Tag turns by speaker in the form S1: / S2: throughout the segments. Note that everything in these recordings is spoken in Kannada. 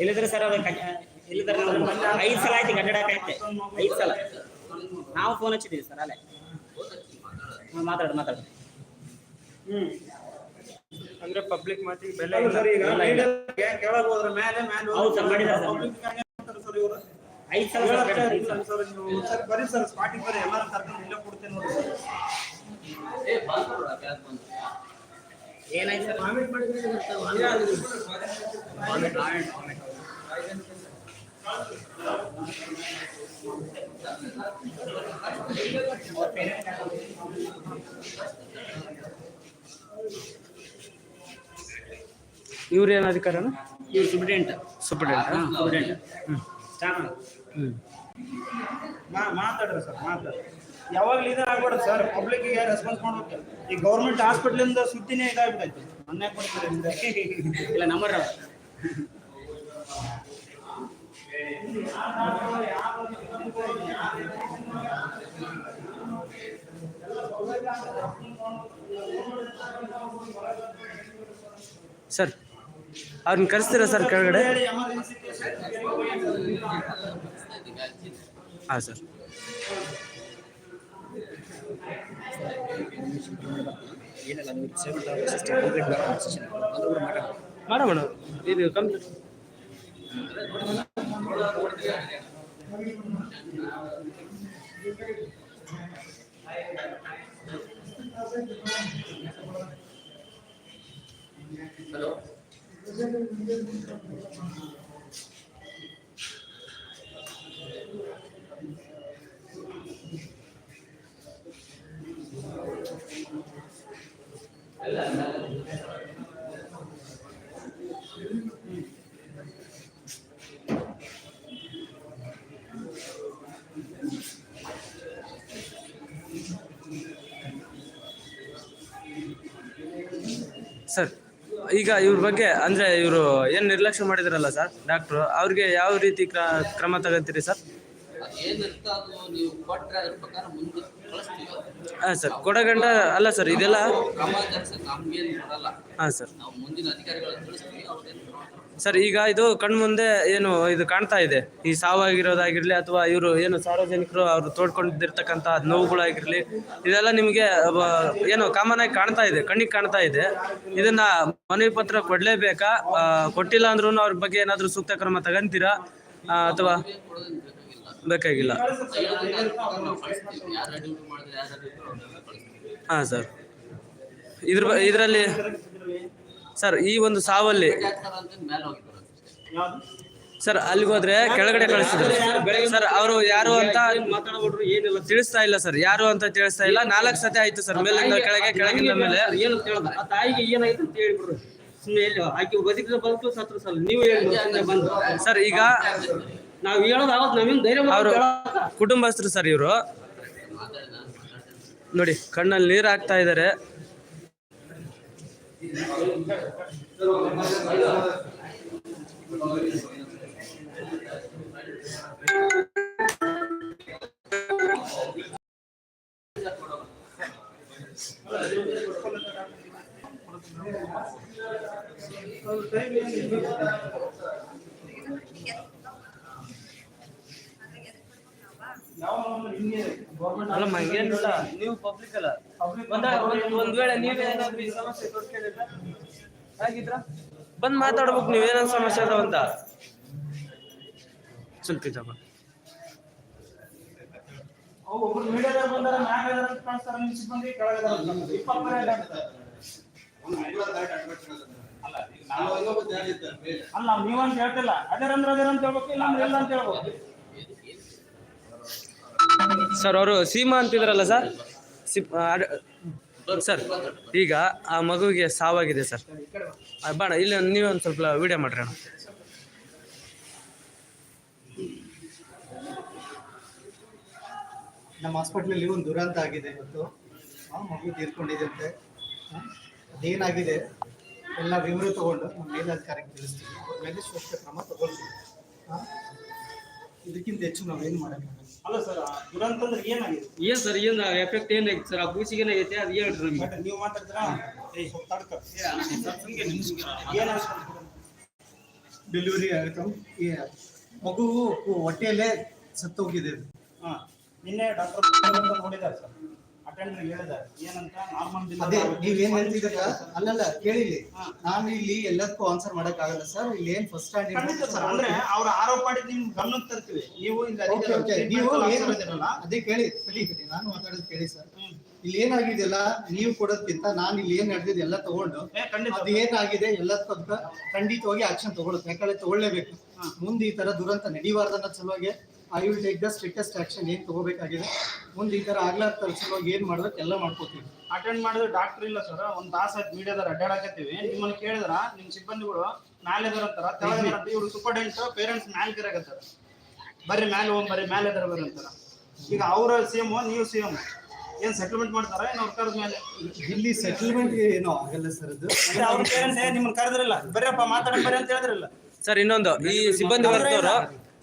S1: ಇಲ್ಲಿದ್ರೆ ಸರ್ ಅದು ನಾವು ಐದು ಸಲ ಆಯ್ತು ಕಟ್ಟಡಕ್ಕೆ ಐದು ಸಲ. ನಾವು ಫೋನ್ ಹಚ್ಚಿದ್ದೀವಿ ಸರ್ ಅಲ್ಲೇ. ಮಾತಾಡ ಮಾತಾಡು ಮಾತಾಡು.
S2: ಹ್ಮ್.
S3: ಅಂದ್ರೆ ಪಬ್ಲಿಕ್ ಮಾತಿಗೆ ಬೆಲೆ ಇಲ್ಲ.
S2: ಸರ್ ಕೆಳಗೆ ಹೋದ್ರೆ ಮೇಲೆ ಮ್ಯಾನ್
S1: ಹೌದು ಸರ್, ಮಾಡಿದ್ದಾರೆ ಸರ್.
S2: ಇವರು.
S1: ಐದು ಸಲ ಸರ್
S2: ಬರೀ ಸರ್ ಸ್ಪಾಟಿಗೆ ಬರೀ ಎಲ್ಲರೂ ಕರ್ಕೊಂಡು ಇಲ್ಲೇ ಕೊಡ್ತೇನೆ ನೋಡಿ ಸರ್.
S1: ಏನಾಯ್ತು ಸರ್
S3: ಇವ್ರು ಏನ್ ಅಧಿಕಾರನ
S1: ಇವ್ರು ಸುಪ್ರಿಡೆಂಟ್
S3: ಸೂಪರ್ಡೆಂಟ್
S1: ಸುಪ್ರಿಡೆಂಟ್ ಸ್ಟಾಫ್
S3: ಹ್ಮ್
S2: ಮಾ- ಮಾತಾಡ್ರಿ ಸರ್ ಮಾತಾಡ್ರಿ. ಯಾವಾಗಲೂ ಇದು ಆಗ್ಬಾರ್ದು ಸರ್ ಪಬ್ಲಿಕ್ಗೆ ರೆಸ್ಪಾನ್ಸ್ ಮಾಡ್ಬೇಕು. ಈ ಗೌರ್ಮೆಂಟ್ ಹಾಸ್ಪಿಟ್ಲಿಂದ ಸುದ್ದಿನೇ ಇದಾಗ್ಬಿಟ್ಟೈತೆ ಮೊನ್ನೆ ಕೊಡ್ತಾರೆ
S1: ಇಲ್ಲ ನಂಬರ್
S3: ಸರ್ ಅವ್ರನ್ನ ಕರೆಸ್ತೀರಾ ಸರ್ ಕೆಳಗಡೆ?
S2: ಹೇಳಿ emergency case
S3: ಹಾಂ ಸರ್
S1: ಏನಿಲ್ಲ
S3: ಸರ್ ಈಗ ಇವ್ರ ಬಗ್ಗೆ ಅಂದ್ರೆ ಇವರು ಏನ್ ನಿರ್ಲಕ್ಷ್ಯ ಮಾಡಿದ್ರಲ್ಲ ಸರ್ ಡಾಕ್ಟ್ರು ಅವ್ರಿಗೆ ಯಾವ ರೀತಿ ಕ್ರ- ಕ್ರಮ ತಗೋತೀರಿ ಸರ್?
S4: ಅದೇನಿರುತ್ತೋ ಅದು ನೀವು ಕೊಟ್ರೆ ಅದ್ರ ಪ್ರಕಾರ ಮುಂದೆ ಕಳಿಸ್ತೀವಿ
S3: ಹಾಂ ಸರ್ ಕೊಡಗಂಟ ಅಲ್ಲ ಸರ್ ಇದೆಲ್ಲ?
S4: ಕ್ರಮ ನಮ್ಗೇನು
S3: ಹಾಂ ಸರ್.
S4: ನಾವು ಮುಂದಿನ ಅವ್ರೇನು
S3: ಸರ್, ಈಗ ಇದು ಕಣ್ಮುಂದೆ ಏನು ಇದು ಕಾಣ್ತಾ ಇದೆ? ಈ ಸಾವಾಗಿರೋದಾಗಿರ್ಲಿ ಅಥವಾ ಇವರು ಏನು ಸಾರ್ವಜನಿಕರು ಅವರು ತೋಡ್ಕೊಂಡಿರ್ತಕ್ಕಂಥ ನೋವುಗಳಾಗಿರ್ಲಿ, ಇದೆಲ್ಲ ನಿಮಗೆ ಏನು ಕಾಮನ್ ಆಗಿ ಕಾಣ್ತಾ ಇದೆ, ಕಣ್ಣಿಗೆ ಕಾಣ್ತಾ ಇದೆ. ಇದನ್ನ ಮನವಿ ಪತ್ರ ಕೊಡ್ಲೇಬೇಕಾ? ಕೊಟ್ಟಿಲ್ಲ ಅಂದ್ರೂ ಅವ್ರ ಬಗ್ಗೆ ಏನಾದರೂ ಸೂಕ್ತ ಕ್ರಮ ತಗಂತೀರಾ? ಅಥವಾ ಬೇಕಾಗಿಲ್ಲ? ಹಾಂ, ಸರ್. ಇದ್ರ ಇದರಲ್ಲಿ ಸರ್, ಈ ಒಂದು ಸಾವಲ್ಲಿ. ಸರ್, ಅಲ್ಲಿಗೆ ಹೋದ್ರೆ ಕೆಳಗಡೆ ಕಳಿಸಿದ್ರು ಸರ್, ಅವರು ಯಾರು ಅಂತ ತಿಳಿಸ್ತಾ ಇಲ್ಲ ಸರ್. ಯಾರು ಅಂತ ತಿಳಿಸ್ತಾ ಇಲ್ಲ. ನಾಲ್ಕು ಸತಿ ಆಯ್ತು ಸರ್ ಮೇಲೆ ಕೆಳಗೆ ಕೆಳಗಿಲ್ಲ ಮೇಲೆ.
S1: ಏನು ತಾಯಿಗೆ ಏನಾಯ್ತು ಅಂತ ಹೇಳಿಬಿಡ್ರು
S3: ಸರ್, ಈಗ
S1: ನಾವು ಹೇಳೋದು
S3: ಕುಟುಂಬಸ್ಥರು ಸರ್ ಇವರು. ನೋಡಿ, ಕಣ್ಣಲ್ಲಿ ನೀರು ಹಾಕ್ತಾ ಇದ್ದಾರೆ. Thank you. ಅಲ್ಲಮ್ಮ ಹಂಗೇನಿಲ್ಲ ನೀವು ಪಬ್ಲಿಕ್ ಅಲ್ಲ. ಒಂದ ವೇಳೆ ನೀವೇ ಏನಾದ್ರು ಈ ಸಮಸ್ಯೆ ತೋರ್ಸ್ಕೊಂಡಿದ್ರ ಹಾಗಿದ್ರ? ಬಂದ್ ಮಾತಾಡ್ಬೇಕು ನೀವೇನ ಸಮಸ್ಯೆ ಅದಾವ ಅಂತ.
S2: ಒಬ್ರು ಮೀಡಿಯಾದಾಗ ಬಂದಾರ ಮ್ಯಾಗ ಕಾಣಿಸ್ತಾರ ನಿಮ್ ಸಿಬ್ಬಂದಿ. ಇಪ್ಪತ್ತು ಮನೆ. ಅಲ್ಲ ನೀವಂತ ಹೇಳ್ತಿಲ್ಲ. ಅದೇರಂದ್ರೆ ಅದೇರಂತ ಹೇಳ್ಬೇಕು ಇಲ್ಲ ಅಂದ್ರೆ ಇಲ್ಲ ಅಂತ ಹೇಳ್ಬೇಕು
S3: ಸರ್ ಅವರು ಸೀಮಾ ಅಂತಿದ್ರಲ್ಲ ಸರ್? ಸರ್ ಈಗ ಆ ಮಗುವಿಗೆ ಸಾವಾಗಿದೆ ಸರ್. ಬೇಡ ಇಲ್ಲಿ ನೀವೇ ಒಂದು ಸ್ವಲ್ಪ ವಿಡಿಯೋ ಮಾಡ್ರಿ ಅಣ್ಣ.
S5: ನಮ್ಮ ಹಾಸ್ಪಿಟ್ಲಲ್ಲಿ ಒಂದು ದುರಂತ ಆಗಿದೆ ಇವತ್ತು. ಆ, ಮಗು ತೀರ್ಕೊಂಡಿದೆ ಅದೇನಾಗಿದೆ? ಎಲ್ಲ ವಿವರ ತಗೊಂಡು ನಮ್ಮ ಮೇಲಧಿಕಾರಿಗೆ ತಿಳಿಸ್ತೀವಿ ಅವ್ರ ಮೇಲೆ ಸೂಕ್ತ ಕ್ರಮ ತಗೊಳ್ತೀವಿ? ಇದಕ್ಕಿಂತ ಹೆಚ್ಚು ನಾವೇನು ಮಾಡೋಕ್ಕಾಗಲ್ಲ
S2: ಅಲ್ಲ ಸರ್ ದುರಂತ ಅಂದ್ರೆ ಏನಾಗಿದೆ?
S3: ಏನ್ ಸರ್ ಏನ್ ಎಫೆಕ್ಟ್ ಏನಾಗಿತ್ತು ಸರ್? ಆ ಕೂಸಿಗೆ ಏನಾಗೈತೆ ಅದು ಹೇಳ್ರಿ ನಮ್ಗೆ.
S2: ಬಟ್ ನೀವು ಮಾತಾಡ್ತೀರಾ? ಏಯ್ ಸ್ವಲ್ಪ ತಡ್ಕ. ಏನಾಗ್ತದೆ
S5: ಡೆಲಿವರಿ ಆಗುತ್ತೆ? ಈ ಮಗು ಹೊಟ್ಟೆಯಲ್ಲೇ ಸತ್ತೋಗಿದೆ.
S2: ಹಾ ನಿನ್ನೆ ಡಾಕ್ಟರ್ ನೋಡಿದ್ದಾರೆ ಸರ್. ಏನಂತ? ನಾರ್ಮಲ್
S5: ಅದೇ ನೀವೇನ್ ಹೇಳ್ತಿದ್ದೀರಾ? ಅಲ್ಲಲ್ಲ ಕೇಳಿಲಿ ನಾನು ಇಲ್ಲಿ ಎಲ್ಲದಕ್ಕೂ ಆನ್ಸರ್ ಮಾಡಕ್ ಆಗಲ್ಲ ಸರ್ ಇಲ್ಲಿ ಏನ್ ಫಸ್ಟ್
S2: ಖಂಡಿತ ಸರ್ ಅಂದ್ರೆ ಅವ್ರ ಆರೋಪ ಮಾಡಿದ್ ನಿಮ್ ಗಮನಕ್ಕೆ ತರ್ತೀವಿ. ನೀವು ಇಲ್ಲಿ
S5: ಓಕೆ ಓಕೆ ನೀವು ಏನು ಅದೇ ಕೇಳಿ ಸರಿ ಸರಿ. ನಾನು ಮಾತಾಡೋದು ಕೇಳಿ ಸರ್. ಇಲ್ಲಿ ಏನಾಗಿದೆಯಲ್ಲ ನೀವು ಕೊಡೋದ್ಕಿಂತ ನಾನು ಇಲ್ಲಿ ಏನ್ ನಡೆದಿದೆ ಎಲ್ಲ ತಗೊಂಡು ಅದು ಏನಾಗಿದೆ ಎಲ್ಲದಕ್ಕೂ ಅದಕ್ಕೆ ಖಂಡಿತವಾಗಿ ಆಕ್ಷನ್ ತಗೊಳ್ಳುತ್ತೆ. ಯಾಕಂದ್ರೆ ತಗೊಳ್ಳೇಬೇಕು. ಮುಂದೆ ಈ ತರ ದುರಂತ ನಡೀಬಾರ್ದು ಅನ್ನೋ ಸಲುವಾಗಿ I will take the strictest action ಏನ್ ತಗೋಬೇಕಾಗಿದೆ? ಮುಂದೆ ಈ ತರ ಆಗ್ಲಾರ್ದ ಸಲುವಾಗಿ ಏನ್ ಮಾಡ್ಬೇಕು ಎಲ್ಲ ಮಾಡ್ಕೋತೀವಿ.
S2: ಅಟೆಂಡ್ ಮಾಡಿದ್ರೆ ಡಾಕ್ಟರ್ ಇಲ್ಲ ಸರ್ ಒಂದ್ ತಾಸ ಆಯ್ತು ಮೀಡಿಯಾದಾರ ಅಡ್ಡಾಡಕತ್ತೀವಿ ನಿಮ್ಮನ್ನ ಕೇಳಿದ್ರ ನಿಮ್ ಸಿಬ್ಬಂದಿಗಳು ಮ್ಯಾಲೆ ಅಂತಾರ ತೆಳಗಿದಾರ ಅಂತ ಇವ್ರು ಸೂಪರ್ಡೆಂಟ್ ಪೇರೆಂಟ್ಸ್ ಮ್ಯಾಲ್ ಕಿರಾಗತ್ತಾರ ಬರ್ರಿ ಮ್ಯಾಲೆ ಹೋಗ್ ಬರ್ರಿ ಮ್ಯಾಲೆ ಇದಾರ ಬರ್ರಿ ಅಂತಾರ. ಈಗ ಅವ್ರ ಸಿಎಂ ನೀವು ಸಿಎಂ ಏನ್ ಸೆಟಲ್ಮೆಂಟ್ ಮಾಡ್ತಾರ? ಏನ್ ಅವ್ರ ಕರೆದ ಮೇಲೆ?
S5: ಇಲ್ಲಿ ಸೆಟಲ್ಮೆಂಟ್ ಏನೋ ಆಗಲ್ಲ ಸರ್ ಅದು.
S2: ಅಂದ್ರೆ ಅವ್ರ ಪೇರೆಂಟ್ಸ್ ನಿಮ್ಮನ್ನ ಕರೆದ್ರಿಲ್ಲ? ಬರ್ರಿಯಪ್ಪ ಮಾತಾಡೋಣ ಬರ್ರಿ ಅಂತ ಹೇಳಿದ್ರಲ್ಲ.
S3: ಸರ್ ಇನ್ನೊಂದು ಈ ಸಿಬ್ಬಂದಿ ವರ್ಗದವರು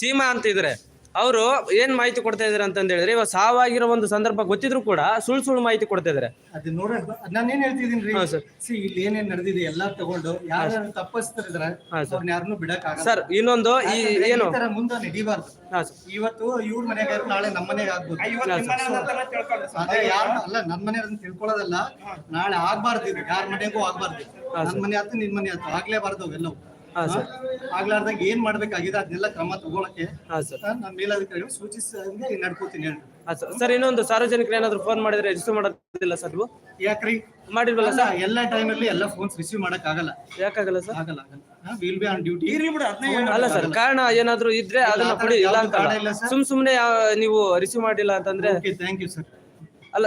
S3: ಸೀಮಾ ಅಂತ ಇದ್ರೆ ಅವರು ಏನ್ ಮಾಹಿತಿ ಕೊಡ್ತಾ ಇದಾರೆ ಅಂತ ಹೇಳಿದ್ರೆ ಇವಾಗ ಸಾವಾಗಿರೋ ಒಂದು ಸಂದರ್ಭ ಗೊತ್ತಿದ್ರು ಕೂಡ ಸುಳ್ಳು ಸುಳ್ಳು ಮಾಹಿತಿ ಕೊಡ್ತಾ ಇದಾರೆ.
S5: ಅದು ನೋಡೋಣ ನಾನೇನ್ ಹೇಳ್ತಿದೀನಿ ರೀ?
S3: ಹಾ, sir.
S5: ಸಿ ಇಲ್ಲಿ ಏನೇನ್ ನಡೆದಿದೆ ಎಲ್ಲಾ ತಗೊಂಡು ಯಾರು ತಪ್ಪಿಸ್ತಿದ್ರೆ
S3: ಹಾ.
S5: ಅವ್ರನ್ನ ಯಾರನ್ನೂ ಬಿಡಕ್ ಆಗಲ್ಲ.
S3: ಸರ್ ಇನ್ನೊಂದು ಈ ಏನು?
S5: ತರ ಮುಂದೆ ನಡಿಬಾರ್ದು.
S3: ಹಾ ಸರ್.
S5: ಇವತ್ತು ಇವ್ರ ಮನೆಗೆ ನಾಳೆ ನಮ್ಮ ಮನೆಗೆ ಆಗ್ಬೋದು.
S2: ಸರ್.
S5: ಅದೇ ಯಾರ ಅಲ್ಲ ನನ್ ಮನೆ ತಿಳ್ಕೊಳ್ಳೋದಲ್ಲ ನಾಳೆ ಆಗ್ಬಾರ್ದು ಇದು. ಯಾರ ಮನೆಗೂ ಆಗ್ಬಾರ್ದು. ನನ್ ಮನೆ ಆಯ್ತು ನಿನ್ ಮನೆ ಆಯ್ತು ಆಗ್ಲೇಬಾರ್ದು ಅವೆಲ್ಲವು.
S3: ಹಾ, ಸರ್.
S5: ಆಗ್ಲಾರ್ದಾಗ ಏನ್ ಮಾಡ್ಬೇಕಾಗಿದೆ ಅದನ್ನೆಲ್ಲ ಕ್ರಮ ತಗೊಳಕ್ಕೆ
S3: ಹಾ ಸರ್.
S5: ನಾನು ಮೇಲಾಧಿಕಾರಿಗಳು ಸೂಚಿಸಂಗೆ ನಡ್ಕೋತೀನಿ ಹೇಳ್ರಿ.
S3: ಹಾ ಸರ್. ಸರ್ ಇನ್ನೊಂದು ಸಾರ್ವಜನಿಕರು ಏನಾದ್ರು ಫೋನ್ ಮಾಡಿದ್ರೆ ರಿಸೀವ್ ಮಾಡೋದಿಲ್ಲ ಸರ್ ನೀವು?
S5: ಯಾಕ್ರಿ?
S3: ಮಾಡಿಲ್ವಲ್ಲ
S5: ಅಲ್ಲ
S3: ಸರ್?
S5: ಎಲ್ಲ ಟೈಮಲ್ಲಿ ಎಲ್ಲ ಫೋನ್ಸ್ ರಿಸೀವ್ ಮಾಡಕ್ ಆಗಲ್ಲ
S3: ಯಾಕಾಗಲ್ಲ ಸರ್?
S5: ಆಗಲ್ಲ ಆಗಲ್ಲ. ವಿಲ್ ಬಿ ಆನ್ ಡ್ಯೂಟಿ
S2: ಇರ್ಲಿ ಬಿಡು
S3: ಅಲ್ಲ ಸರ್ ಕಾರಣ ಏನಾದ್ರು ಇದ್ರೆ ಅದನ್ನ ಕೊಡಿ ಇಲ್ಲ ಅಂತ
S5: ಕಾರಣ ಇಲ್ಲ.
S3: ಸುಮ್ ಸುಮ್ನೆ ನೀವು ರಿಸೀವ್ ಮಾಡಿಲ್ಲ ಅಂತಂದ್ರೆ
S5: ಓಕೆ ಥ್ಯಾಂಕ್ ಯು ಸರ್
S3: ಅಲ್ಲ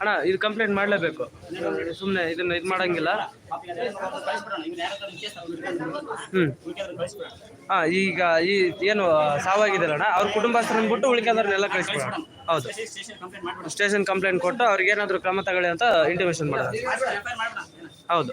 S3: ಅಣ್ಣ, ಇದು ಕಂಪ್ಲೇಂಟ್ ಮಾಡಲೇಬೇಕು. ಸುಮ್ಮನೆ ಇದನ್ನು ಇದು ಮಾಡಂಗಿಲ್ಲ. ಹ್ಞೂ ಹಾಂ, ಈಗ ಈ ಏನು ಸಾವಾಗಿದೆ ಅಣ್ಣ? ಅವ್ರ ಕುಟುಂಬಸ್ಥರನ್ನ ಬಿಟ್ಟು ಉಳಿಕೆದವ್ರನ್ನೆಲ್ಲ ಕಳಿಸ್ಬಿಡೋಣ. ಹೌದು. ಸ್ಟೇಷನ್ ಕಂಪ್ಲೇಂಟ್ ಕೊಟ್ಟು ಅವ್ರಿಗೆ ಏನಾದರೂ ಕ್ರಮ ತಗೊಳ್ಳಿ ಅಂತ ಇಂಟಿಮೇಷನ್ ಮಾಡೋಣ. ಹೌದು.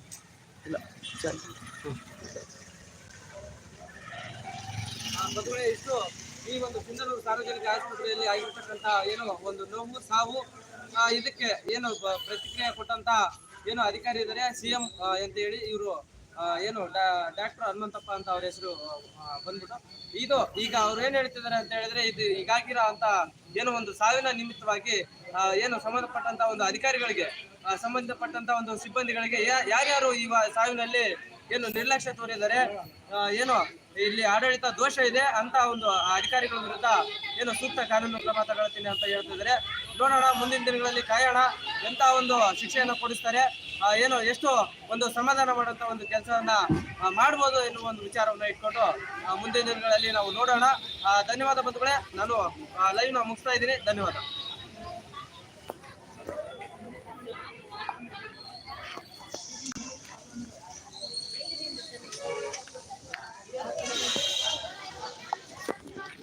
S3: ಇಷ್ಟು ಈ ಒಂದು ಸಿಂಧನೂರು ಸಾರ್ವಜನಿಕ ಆಸ್ಪತ್ರೆಯಲ್ಲಿ ಆಗಿರ್ತಕ್ಕಂಥ ಏನೋ ಒಂದು ನೋವು ಸಾವು ಇದಕ್ಕೆ ಏನು ಪ್ರತಿಕ್ರಿಯೆ ಕೊಟ್ಟಂತ ಏನು ಅಧಿಕಾರಿ ಇದ್ದಾರೆ ಸಿಎಂ ಅಂತ ಹೇಳಿ ಇವರು ಏನು ಡಾಕ್ಟರ್ ಹನುಮಂತಪ್ಪ ಅಂತ ಅವ್ರ ಹೆಸರು ಬಂದ್ಬಿಟ್ಟು ಇದು ಈಗ ಅವ್ರು ಏನ್ ಹೇಳ್ತಿದ್ದಾರೆ ಅಂತ ಹೇಳಿದ್ರೆ ಇದು ಈಗಾಗಿರೋ ಅಂತ ಏನೋ ಒಂದು ಸಾವಿನ ನಿಮಿತ್ತವಾಗಿ ಏನು ಸಂಬಂಧಪಟ್ಟಂತ ಒಂದು ಅಧಿಕಾರಿಗಳಿಗೆ ಸಂಬಂಧಪಟ್ಟಂತ ಒಂದು ಸಿಬ್ಬಂದಿಗಳಿಗೆ ಯಾರ್ಯಾರು ಈ ಸಾವಿನಲ್ಲಿ ಏನು ನಿರ್ಲಕ್ಷ್ಯ ತೋರಿದ್ದಾರೆ ಏನು ಇಲ್ಲಿ ಆಡಳಿತ ದೋಷ ಇದೆ ಅಂತ ಒಂದು ಅಧಿಕಾರಿಗಳ ವಿರುದ್ಧ ಏನು ಸೂಕ್ತ ಕಾನೂನು ಕ್ರಮ ತಗೊಳ್ತೀನಿ ಅಂತ ಹೇಳ್ತಿದ್ದಾರೆ ನೋಡೋಣ, ಮುಂದಿನ ದಿನಗಳಲ್ಲಿ ಕಾಯೋಣ, ಎಂತ ಒಂದು ಶಿಕ್ಷೆಯನ್ನು ಕೊಡಿಸ್ತಾರೆ ಏನು ಎಷ್ಟು ಒಂದು ಸಮಾಧಾನ ಮಾಡುವಂತ ಒಂದು ಕೆಲಸವನ್ನ ಮಾಡ್ಬೋದು ಎನ್ನುವ ಒಂದು ವಿಚಾರವನ್ನು ಇಟ್ಕೊಂಡು ಮುಂದಿನ ದಿನಗಳಲ್ಲಿ ನಾವು ನೋಡೋಣ. ಧನ್ಯವಾದ ಬಂಧುಗಳೇ, ನಾನು ಲೈವ್ನ ಮುಗಿಸ್ತಾ ಇದ್ದೀನಿ. ಧನ್ಯವಾದ.